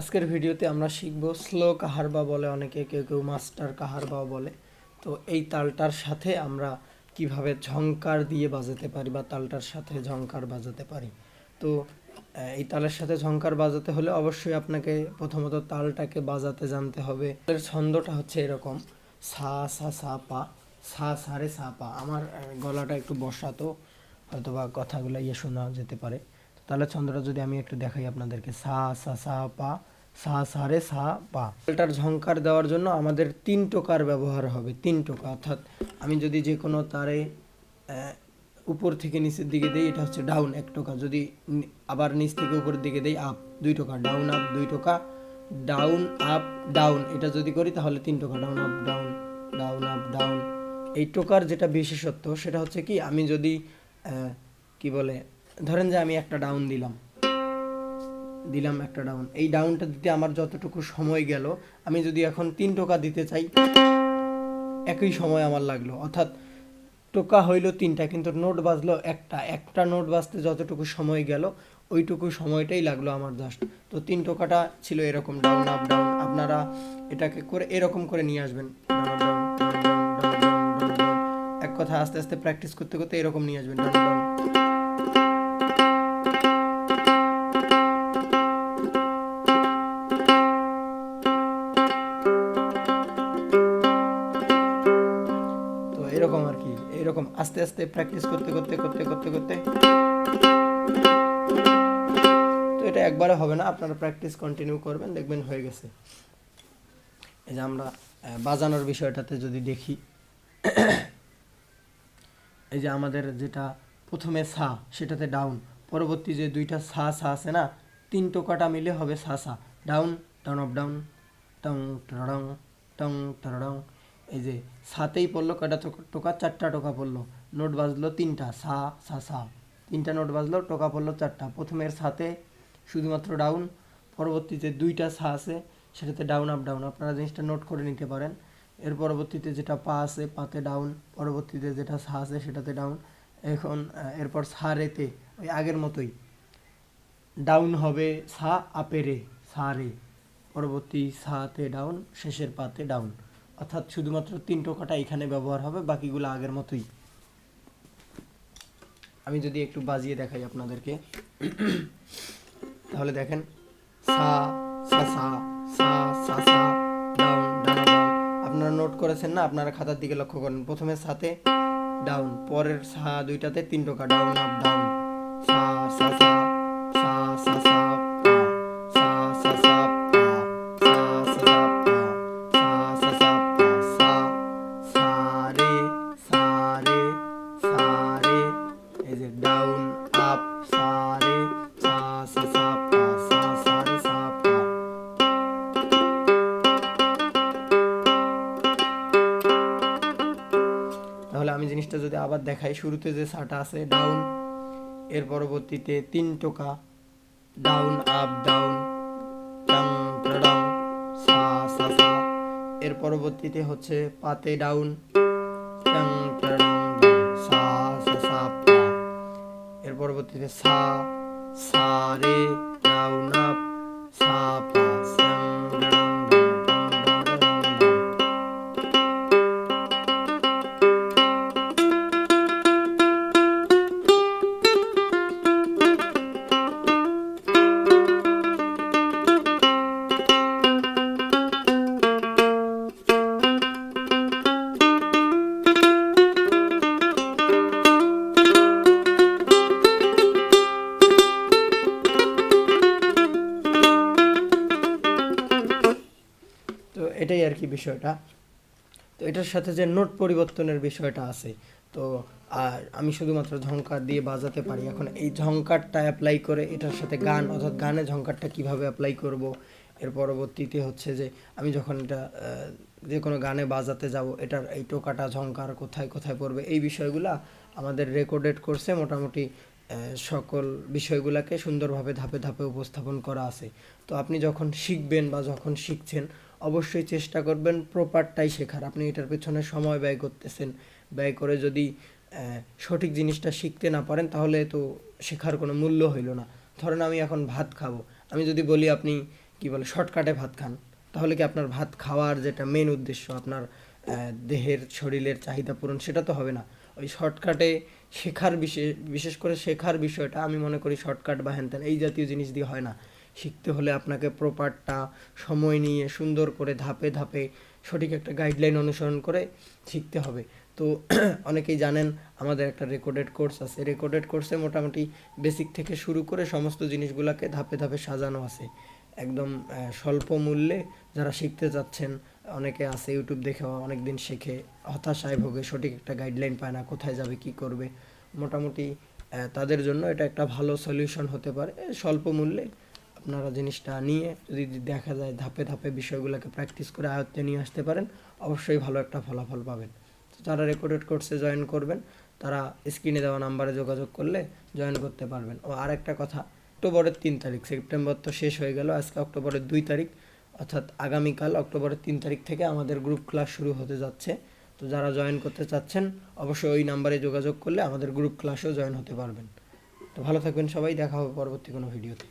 আজকের ভিডিওতে আমরা শিখব স্লো কাহারবা বলে অনেকে, কেউ কেউ মাস্টার কাহারবা বলে। তো এই তালটার সাথে আমরা কীভাবে ঝংকার দিয়ে বাজাতে পারি বা তালটার সাথে ঝংকার বাজাতে পারি। তো এই তালের সাথে ঝংকার বাজাতে হলে অবশ্যই আপনাকে প্রথমত তালটাকে বাজাতে জানতে হবে। এর ছন্দটা হচ্ছে এরকম, সা সা সা, পা, সা সারে সা, পা। আমার গলাটা একটু বসাতো হয়তো বা কথাগুলো ইয়ে শোনা যেতে পারে। তাহলে ছন্দটা যদি আমি একটু দেখাই আপনাদেরকে, সা সা সা, পা, সা সা, রে, সা, পা। তালটার ঝংকার দেওয়ার জন্য আমাদের তিন টোকার ব্যবহার হবে, তিন টোকা। অর্থাৎ আমি যদি যে কোনো তারে উপর থেকে নিচের দিকে দেই, এটা হচ্ছে ডাউন এক টোকা। যদি আবার নিচ থেকে উপরের দিকে দেই আপ দুই টোকা। ডাউন আপ দুই টোকা। ডাউন আপ ডাউন এটা যদি করি, তাহলে তিন টোকা। Down up down down up down এই টোকার যেটা বিশেষত্ব, সেটা হচ্ছে কি, আমি যদি কি বলে ধরেন যে আমি একটা ডাউন দিলাম দিলাম একটা ডাউন এই ডাউনটা দিতে আমার যতটুকু সময় গেল আমি যদি এখন তিন টোকা দিতে চাই একই সময় আমার লাগল অর্থাৎ টোকা হইল তিনটা কিন্তু নোট বাজলো একটা একটা নোট বাজতে যতটুকু সময় গেল ওইটুকু সময়টাই লাগল আমার জাস্ট তো তিন টোকাটা ছিল এরকম ডাউন আপ ডাউন আপনারা এটাকে করে এরকম করে নিয়ে আসবেন এক কথা আস্তে আস্তে প্র্যাকটিস করতে করতে এরকম নিয়ে আসবেন ডাউন ডাউন এরকম আর কি, এরকম আস্তে আস্তে প্র্যাকটিস করতে করতে করতে করতে করতে। তো এটা একবারে হবে না, আপনারা প্র্যাকটিস কন্টিনিউ করবেন, দেখবেন হয়ে গেছে। এই যে আমরা বাজানোর বিষয়টাতে যদি দেখি, এই যে আমাদের যেটা প্রথমে সা, সেটাতে ডাউন পরবর্তী যে দুইটা সা সা আছে না, তিন টোকাটা মিলে হবে সা সা। ডাউন ডাউন অফ ডাউন টং টরং টং টরং এই যে সাতেই পড়ল, কয়টা টোকা- চারটা টোকা পড়ল। নোট বাজলো তিনটা, সা সা সা। তিনটা নোট বাজলো, টোকা পড়ল চারটা। প্রথমের সাথে শুধুমাত্র ডাউন পরবর্তীতে দুইটা সা আছে, সেটাতে ডাউন আপ ডাউন আপনারা জিনিসটা নোট করে নিতে পারেন। এর পরবর্তীতে যেটা পা আছে, পাতে ডাউন পরবর্তীতে যেটা সা আছে, সেটাতে ডাউন এখন এরপর সা রেতে ওই আগের মতোই। ডাউন হবে সা, আপে রে, সা রে। পরবর্তী সাতে ডাউন শেষের পাতে ডাউন অর্থাৎ শুধুমাত্র তিন টোকাটা এখানে ব্যবহার হবে বাকিগুলো আগের মতোই আমি যদি একটু বাজিয়ে দেখাই আপনাদেরকে তাহলে দেখেন আপনারা নোট করেছেন না আপনারা খাতার দিকে লক্ষ্য করেন প্রথমে সাথে ডাউন পরের সা দুইটাতে তিন টোকা ডাউন আপ ডাউন সা সা সা সা সা সা আমি জিনিসটা যদি আবার দেখাই, শুরুতে যে সাটা আছে ডাউন এর পরবর্তীতে তিন টোকা ডাউন আপ ডাউন সা সা সা, এর পরবর্তীতে হচ্ছে পাতে ডাউন এর পরবর্তীতে সা সা, রে ডাউন আপ, সা, পা, সাং তো এটাই আর কি বিষয়টা। তো এটার সাথে যে নোট পরিবর্তনের বিষয়টা আছে, তো আর আমি শুধুমাত্র ঝংকার দিয়ে বাজাতে পারি। এখন এই ঝংকারটা অ্যাপ্লাই করে এটার সাথে গান, অর্থাৎ গানে ঝংকারটা কীভাবে অ্যাপ্লাই করব, এর পরবর্তীতে হচ্ছে যে আমি যখন এটা যে কোনো গানে বাজাতে যাব, এটার এই টোকাটা ঝংকার কোথায় কোথায় পড়বে, এই বিষয়গুলা আমাদের রেকর্ডেড করছে মোটামুটি সকল বিষয়গুলোকে সুন্দরভাবে ধাপে ধাপে উপস্থাপন করা আছে। তো আপনি যখন শিখবেন বা যখন শিখছেন অবশ্যই চেষ্টা করবেন প্রপারটাই শেখার। আপনি এটার পেছনে সময় ব্যয় করতেছেন। ব্যয় করে যদি সঠিক জিনিসটা শিখতে না পারেন, তাহলে তো শেখার কোনো মূল্য হইল না। ধরেন আমি এখন ভাত খাব। আমি যদি বলি আপনি, কি বলে শর্টকাটে ভাত খান, তাহলে কি আপনার ভাত খাওয়ার যেটা মেন উদ্দেশ্য, আপনার দেহের, শরীরের চাহিদা পূরণ, সেটা তো হবে না। ওই শর্টকাটে শেখার বিশেষ বিশেষ করে শেখার বিষয়টা আমি মনে করি শর্টকাট বা হ্যান এই জাতীয় জিনিস দিয়ে হয় না। শিখতে হলে আপনাকে প্রপারটা সময় নিয়ে সুন্দর করে ধাপে ধাপে সঠিক একটা গাইডলাইন অনুসরণ করে শিখতে হবে। তো অনেকেই জানেন আমাদের একটা রেকর্ডেড কোর্স আছে। রেকর্ডেড কোর্সে মোটামুটি বেসিক থেকে শুরু করে সমস্ত জিনিসগুলোকে ধাপে ধাপে সাজানো আছে। একদম স্বল্প মূল্যে যারা শিখতে চাচ্ছেন, অনেকে আছে ইউটিউব দেখে অনেক দিন শেখে, হতাশায় ভোগে, সঠিক একটা গাইডলাইন পায় না, কোথায় যাবে, কি করবে। মোটামুটি তাদের জন্য এটা একটা ভালো সলিউশন হতে পারে। স্বল্প মূল্যে আপনারা জিনিসটা নিয়ে যদি দেখা যায় ধাপে ধাপে বিষয়গুলোকে প্র্যাকটিস করে আয়ত্তে নিয়ে আসতে পারেন, অবশ্যই ভালো একটা ফলাফল পাবেন। তো যারা রেকর্ডেড কোর্সে জয়েন করবেন, তারা স্ক্রিনে দেওয়া নাম্বারে যোগাযোগ করলে জয়েন করতে পারবেন। ও আর একটা কথা, অক্টোবরের তিন তারিখ, সেপ্টেম্বর তো শেষ হয়ে গেল, আজকে অক্টোবরের দুই তারিখ, অর্থাৎ আগামীকাল অক্টোবরের তিন তারিখ থেকে আমাদের গ্রুপ ক্লাস শুরু হতে যাচ্ছে। তো যারা জয়েন করতে চাচ্ছেন, অবশ্যই ওই নাম্বারে যোগাযোগ করলে আমাদের গ্রুপ ক্লাসেও জয়েন হতে পারবেন। তো ভালো থাকবেন সবাই, দেখা হবে পরবর্তী কোনো ভিডিওতে